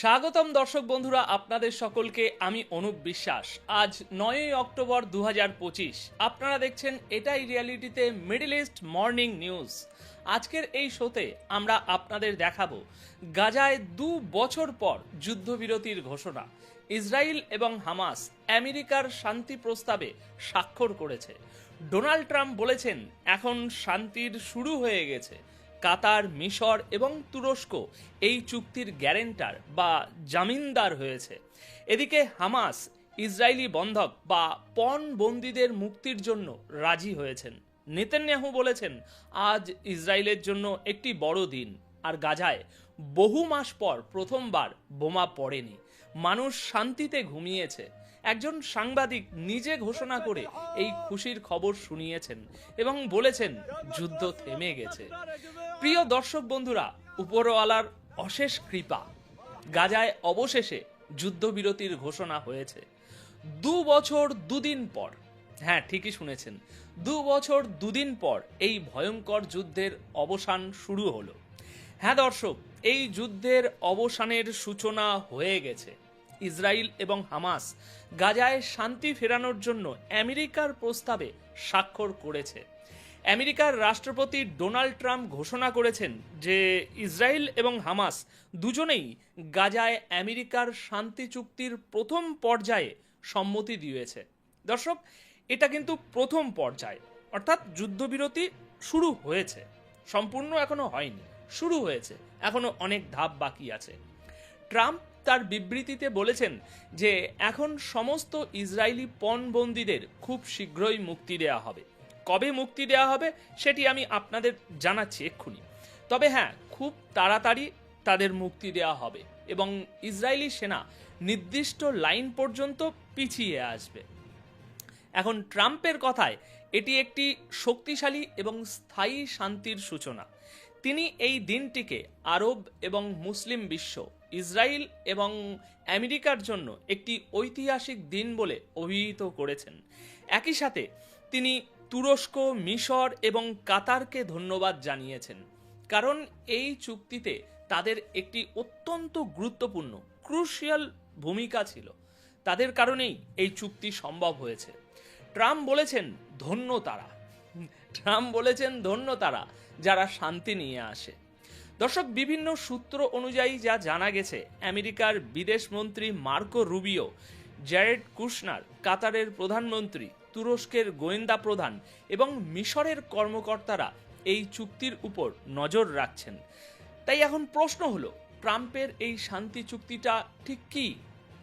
স্বাগতম দর্শক বন্ধুরা, আপনাদের সকলকে আমি অনুপ বিশ্বাস। আজ নয়ই অক্টোবর দু আপনারা দেখছেন এটাই রিয়ালিটিতে মিডল ইস্ট মর্নিং নিউজ। আজকের এই শোতে আমরা আপনাদের দেখাবো গাজায় দু বছর পর যুদ্ধবিরতির ঘোষণা। ইসরায়েল এবং হামাস আমেরিকার শান্তি প্রস্তাবে স্বাক্ষর করেছে। ডোনাল্ড ট্রাম্প বলেছেন, এখন শান্তির শুরু হয়ে গেছে। কাতার, মিশর এবং তুরস্ক এই চুক্তির গ্যারেন্টার বা জামিনদার হয়েছে। এদিকে হামাস, ইসরায়েলি বন্ধক বা পণ বন্দীদের মুক্তির জন্য রাজি হয়েছেন। নেতান্যাহু বলেছেন, আজ ইসরায়েলের জন্য একটি বড় দিন। আর গাজায় বহু মাস পর প্রথমবার বোমা পড়েনি। মানুষ শান্তিতে ঘুমিয়েছে। একজন সাংবাদিক নিজে ঘোষণা করে এই খুশির খবর শুনিয়েছেন এবং বলেছেন, যুদ্ধ থেমে গেছে। প্রিয় দর্শক বন্ধুরা, উপরওয়ালার অশেষ কৃপা। গাজায় অবশেষে যুদ্ধবিরতির ঘোষণা হয়েছে। দু বছর দুদিন পর হ্যাঁ ঠিকই শুনেছেন, দু বছর দুদিন পর এই ভয়ঙ্কর যুদ্ধের অবসান শুরু হলো। হ্যাঁ দর্শক, এই যুদ্ধের অবসানের সূচনা হয়ে গেছে। ইসরায়েল এবং হামাস গাজায় শান্তি ফেরানোর জন্য আমেরিকার প্রস্তাবে স্বাক্ষর করেছে। আমেরিকার রাষ্ট্রপতি ডোনাল্ড ট্রাম্প ঘোষণা করেছেন যে ইসরায়েল এবং হামাস দুজনেই গাজায় আমেরিকার শান্তি চুক্তির প্রথম পর্যায়ে সম্মতি দিয়েছে। দর্শক, এটা কিন্তু প্রথম পর্যায়। অর্থাৎ যুদ্ধবিরতি শুরু হয়েছে। সম্পূর্ণ এখনও হয়নি, শুরু হয়েছে। এখনও অনেক ধাপ বাকি আছে। ট্রাম্প তার বিবৃতিতে বলেছেন যে, এখন সমস্ত ইসরায়েলি পণবন্দীদের খুব শীঘ্রই মুক্তি দেওয়া হবে। কবে মুক্তি দেওয়া হবে সেটি আমি আপনাদের জানাচ্ছি এক্ষুনি। তবে হ্যাঁ খুব তাড়াতাড়ি তাদের মুক্তি দেওয়া হবে এবং ইসরায়েলি সেনা নির্দিষ্ট লাইন পর্যন্ত পিছিয়ে আসবে। এখন ট্রাম্পের কথায় এটি একটি শক্তিশালী এবং স্থায়ী শান্তির সূচনা। তিনি এই দিনটিকে আরব এবং মুসলিম বিশ্ব, ইসরায়েল এবং আমেরিকার জন্য একটি ঐতিহাসিক দিন বলে অভিহিত করেছেন। একই সাথে তিনি তুরস্ক, মিশর এবং কাতারকে ধন্যবাদ জানিয়েছেন, কারণ এই চুক্তিতে তাদের একটি অত্যন্ত গুরুত্বপূর্ণ, ক্রুশিয়াল ভূমিকা ছিল। তাদের কারণেই এই চুক্তি সম্ভব হয়েছে। ট্রাম্প বলেছেন, ধন্য তারা। ট্রাম্প বলেছেন ধন্য তারা যারা শান্তি নিয়ে আসে। দর্শক, বিভিন্ন সূত্র অনুযায়ী যা জানা গেছে, আমেরিকার বিদেশমন্ত্রী মার্কো রুবিও, জ্যারেড কুশনার, কাতারের প্রধানমন্ত্রী, তুরস্কের গোয়েন্দা প্রধান এবং মিশরের কর্মকর্তারা এই চুক্তির উপর নজর রাখছেন। তাই এখন প্রশ্ন হলো, ট্রাম্পের এই শান্তি চুক্তিটা ঠিক কি?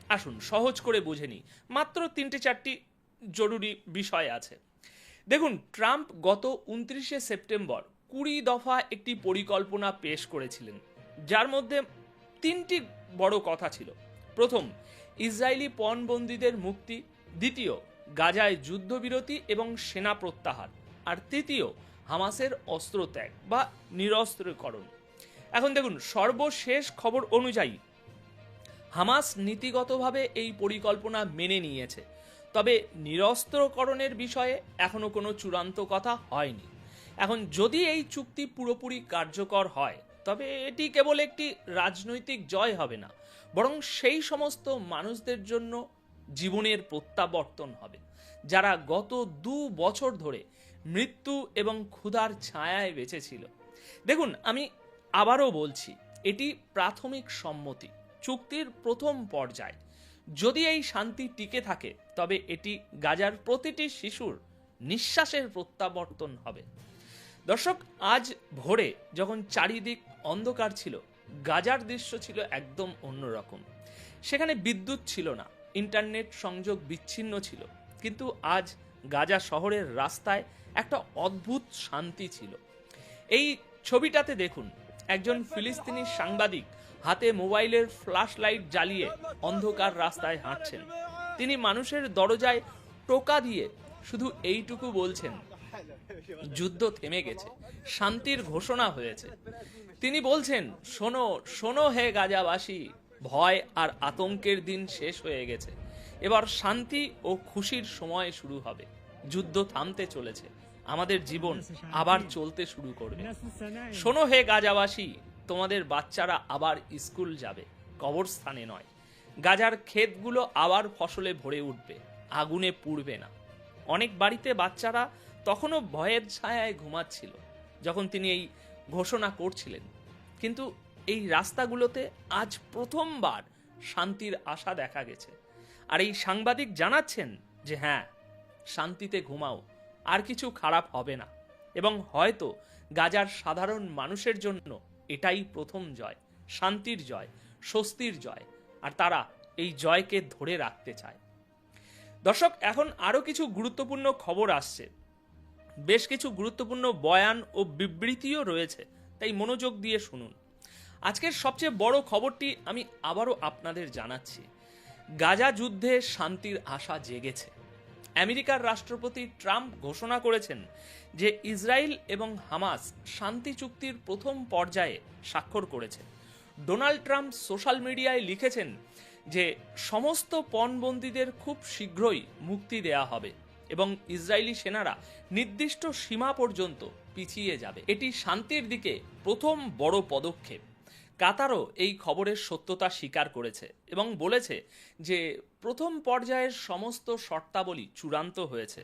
আসুন সহজ করে বুঝে নিই। মাত্র তিনটে চারটি জরুরি বিষয় আছে। দেখুন, ট্রাম্প গত উনত্রিশে সেপ্টেম্বর কুড়ি দফা একটি পরিকল্পনা পেশ করেছিলেন, যার মধ্যে তিনটি বড় কথা ছিল। প্রথম, ইসরায়েলি পণবন্দীদের মুক্তি, দ্বিতীয়, গাজায় যুদ্ধবিরতি এবং সেনা প্রত্যাহার, আর তৃতীয়, হামাসের অস্ত্র ত্যাগ বা নিরস্ত্রকরণ। এখন দেখুন, সর্বশেষ খবর অনুযায়ী, হামাস নীতিগতভাবে এই পরিকল্পনা মেনে নিয়েছে। তবে নিরস্ত্রকরণের বিষয়ে এখনও কোনো চূড়ান্ত কথা হয়নি। এখন যদি এই চুক্তি পুরোপুরি কার্যকর হয়, তবে এটি কেবল একটি রাজনৈতিক জয় হবে না, বরং সেই সমস্ত মানুষদের জন্য জীবনের প্রত্যাবর্তন হবে, যারা গত দু বছর ধরে মৃত্যু এবং ক্ষুধার ছায়ায় বেঁচেছিল। দেখুন, আমি আবারও বলছি, এটি প্রাথমিক সম্মতি, চুক্তির প্রথম পর্যায়। যদি এই শান্তি টিকে থাকে, তবে এটি গাজার প্রতিটি শিশুর নিঃশ্বাসের প্রত্যাবর্তন হবে। দর্শক, আজ ভোরে যখন চারিদিক অন্ধকার ছিল, গাজার দৃশ্য ছিল একদম অন্যরকম। সেখানে বিদ্যুৎ ছিল না, ইন্টারনেট সংযোগ বিচ্ছিন্ন ছিল, কিন্তু আজ গাজা শহরের রাস্তায় একটা অদ্ভুত শান্তি ছিল। এই ছবিটাতে দেখুন একজন ফিলিস্তিনি সাংবাদিক হাতে মোবাইলের ফ্ল্যাশ লাইট জ্বালিয়ে অন্ধকার রাস্তায় হাঁটছেন। তিনি মানুষের দরজায় টোকা দিয়ে শুধু এইটুকু বলছেন, যুদ্ধ থেমে গেছে, শান্তির ঘোষণা হয়েছে। তিনি বলছেন, শোনো শোনো হে গাজাবাসী, ভয় আর আতঙ্কের দিন শেষ হয়ে গেছে। এবার শান্তি ও খুশির সময় শুরু হবে। যুদ্ধ থামতে চলেছে। আমাদের জীবন আবার চলতে শুরু করবে। শোনো হে গাজাবাসী তোমাদের বাচ্চারা আবার স্কুল যাবে কবরস্থানে নয়। গাজার ক্ষেতগুলো আবার ফসলে ভরে উঠবে আগুনে পুড়বে না। অনেক বাড়িতে বাচ্চারা তখনও ভয়ের ছায়ায় ঘুমাচ্ছিল যখন তিনি এই ঘোষণা করছিলেন। কিন্তু এই রাস্তাগুলোতে আজ প্রথমবার শান্তির আশা দেখা গেছে। আর এই সাংবাদিক জানাচ্ছেন যে হ্যাঁ শান্তিতে ঘুমাও। আর কিছু খারাপ হবে না। এবং হয়তো গাজার সাধারণ মানুষের জন্য এটাই প্রথম জয়, শান্তির জয়, স্বস্তির জয়, আর তারা এই জয়কে ধরে রাখতে চায়। দর্শক, এখন আরও কিছু গুরুত্বপূর্ণ খবর আসছে। বেশ কিছু গুরুত্বপূর্ণ বয়ান ও বিবৃতিও রয়েছে, তাই মনোযোগ দিয়ে শুনুন। আজকের সবচেয়ে বড় খবরটি আমি আবারও আপনাদের জানাচ্ছি। গাজা যুদ্ধে শান্তির আশা জেগেছে। আমেরিকার রাষ্ট্রপতি ট্রাম্প ঘোষণা করেছেন যে ইসরায়েল এবং হামাস শান্তি চুক্তির প্রথম পর্যায়ে স্বাক্ষর করেছে। ডোনাল্ড ট্রাম্প সোশ্যাল মিডিয়ায় লিখেছেন যে সমস্ত পণবন্দীদের খুব শীঘ্রই মুক্তি দেয়া হবে এবং ইসরায়েলি সেনারা নির্দিষ্ট সীমা পর্যন্ত পিছিয়ে যাবে। এটি শান্তির দিকে প্রথম বড় পদক্ষেপ। কাতারও এই খবরের সত্যতা স্বীকার করেছে এবং বলেছে যে প্রথম পর্যায়ের সমস্ত শর্তাবলী চূড়ান্ত হয়েছে।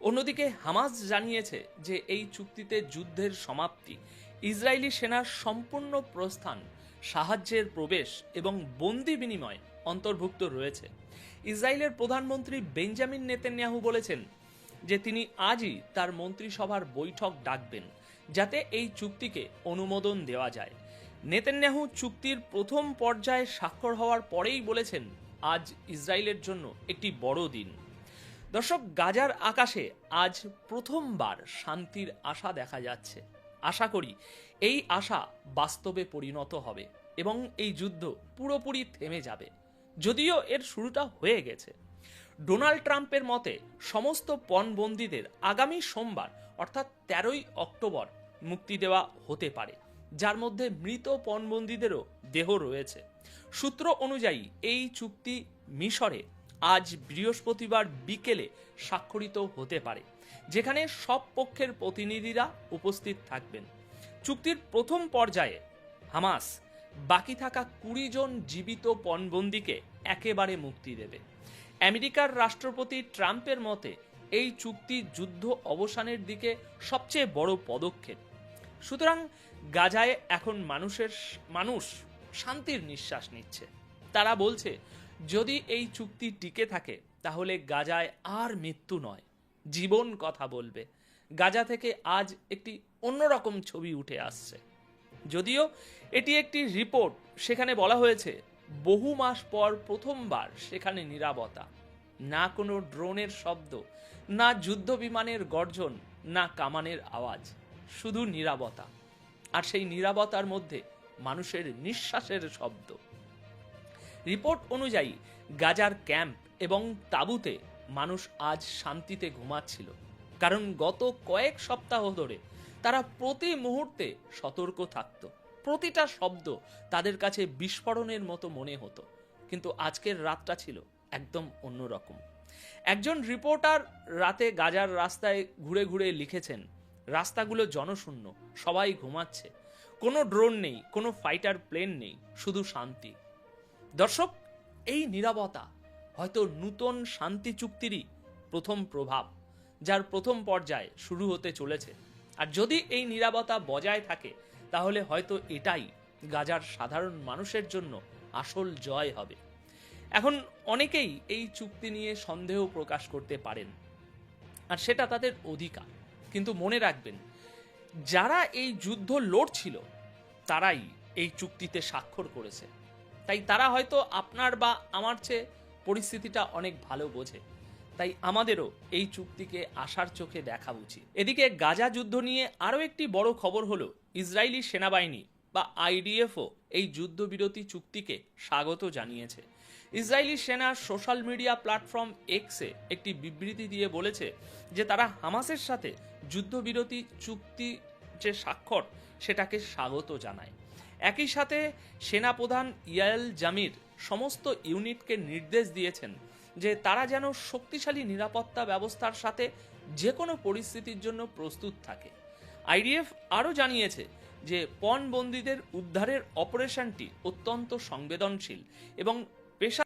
অন্যদিকে হামাস জানিয়েছে যে এই চুক্তিতে যুদ্ধের সমাপ্তি, ইসরায়েলি সেনার সম্পূর্ণ প্রস্থান, সাহায্যের প্রবেশ এবং বন্দি বিনিময় অন্তর্ভুক্ত রয়েছে। ইসরায়েলের প্রধানমন্ত্রী বেঞ্জামিন নেতেন্যাহু বলেছেন যে তিনি আজই তার মন্ত্রিসভার বৈঠক ডাকবেন, যাতে এই চুক্তিকে অনুমোদন দেওয়া যায়। নেতেন্যাহু চুক্তির প্রথম পর্যায়ে স্বাক্ষর হওয়ার পরেই বলেছেন, আজ ইসরায়েলের জন্য একটি বড় দিন। দর্শক, গাজার আকাশে আজ প্রথমবার শান্তির আশা দেখা যাচ্ছে। আশা করি এই আশা বাস্তবে পরিণত হবে এবং এই যুদ্ধ পুরোপুরি থেমে যাবে। যদিও এর শুরুটা হয়ে গেছে। ডোনাল্ড ট্রাম্পের মতে, সমস্ত পণবন্দীদের আগামী সোমবার, অর্থাৎ তেরোই অক্টোবর, মুক্তি দেওয়া হতে পারে। যার মধ্যে মৃত পণবন্দীদেরও দেহ রয়েছে। সূত্র অনুযায়ী, এই চুক্তি মিশরে আজ বৃহস্পতিবার বিকেলে স্বাক্ষরিত হতে পারে, যেখানে সব পক্ষের প্রতিনিধিরা উপস্থিত থাকবেন। চুক্তির প্রথম পর্যায়ে হামাস বাকি থাকা কুড়ি জন জীবিত পণবন্দীকে একেবারে মুক্তি দেবে। আমেরিকার রাষ্ট্রপতি ট্রাম্পের মতে, এই চুক্তি যুদ্ধ অবসানের দিকে সবচেয়ে বড় পদক্ষেপ। সুতরাং গাজায় এখন মানুষের মানুষ শান্তির নিঃশ্বাস নিচ্ছে। তারা বলছে, যদি এই চুক্তি টিকে থাকে, তাহলে গাজায় আর মৃত্যু নয়, জীবন কথা বলবে। গাজা থেকে আজ একটি অন্যরকম ছবি উঠে আসছে। যদিও এটি একটি রিপোর্ট, সেখানে বলা হয়েছে, বহু মাস পর প্রথমবার সেখানে নিরাপত্তা। না কোনো ড্রোনের শব্দ, না যুদ্ধ বিমানের গর্জন, না কামানের আওয়াজ, শুধু নিরাপত্তা। আর সেই নিরাপত্তার মধ্যে মানুষের নিঃশ্বাসের শব্দ। রিপোর্ট অনুযায়ী, গাজার ক্যাম্প এবং তাঁবুতে মানুষ আজ শান্তিতে ঘুমাচ্ছিল। কারণ গত কয়েক সপ্তাহ ধরে তারা প্রতি মুহূর্তে সতর্ক থাকত। প্রতিটা শব্দ তাদের কাছে বিস্ফোরণের মতো মনে হতো। কিন্তু আজকের রাতটা ছিল একদম অন্যরকম। একজন রিপোর্টার রাতে গাজার রাস্তায় ঘুরে ঘুরে লিখেছেন রাস্তাগুলো জনশূন্য, সবাই ঘুমাচ্ছে। কোনো ড্রোন নেই, কোনো ফাইটার প্লেন নেই, শুধু শান্তি। দর্শক, এই নিরাপত্তা হয়তো নূতন শান্তি চুক্তিরই প্রথম প্রভাব, যার প্রথম পর্যায়ে শুরু হতে চলেছে। আর যদি এই নিরাপত্তা বজায় থাকে, তাহলে হয়তো এটাই গাজার সাধারণ মানুষের জন্য আসল জয় হবে। এখন অনেকেই এই চুক্তি নিয়ে সন্দেহ প্রকাশ করতে পারেন, আর সেটা তাদের অধিকার। কিন্তু মনে রাখবেন, যারা এই যুদ্ধ লড়ছিল, তারাই এই চুক্তিতে স্বাক্ষর করেছে। তাই তারা হয়তো আপনার বা আমার চেয়ে পরিস্থিতিটা অনেক ভালো বোঝে। তাই আমাদেরও এই চুক্তিকে আশার চোখে দেখা উচিত। এদিকে গাজা যুদ্ধ নিয়ে আরও একটি বড় খবর হলো, ইসরায়েলি সেনাবাহিনী বা আইডিএফও এই যুদ্ধবিরতি চুক্তিকে স্বাগত জানিয়েছে। ইসরায়েলি সেনা সোশ্যাল মিডিয়া প্ল্যাটফর্ম এক্সে একটি বিবৃতি দিয়ে বলেছে যে তারা হামাসের সাথে যুদ্ধবিরতি চুক্তি যে স্বাক্ষর, সেটাকে স্বাগত জানায়। একই সাথে সেনাপ্রধান ইয়াল জামির সমস্ত ইউনিটকে নির্দেশ দিয়েছেন যে তারা যেন শক্তিশালী নিরাপত্তা ব্যবস্থার সাথে যে কোনো পরিস্থিতির জন্য প্রস্তুত থাকে। আইডিএফ আরও জানিয়েছে যে পণবন্দীদের উদ্ধারের অপারেশনটি অত্যন্ত সংবেদনশীল এবং পেশা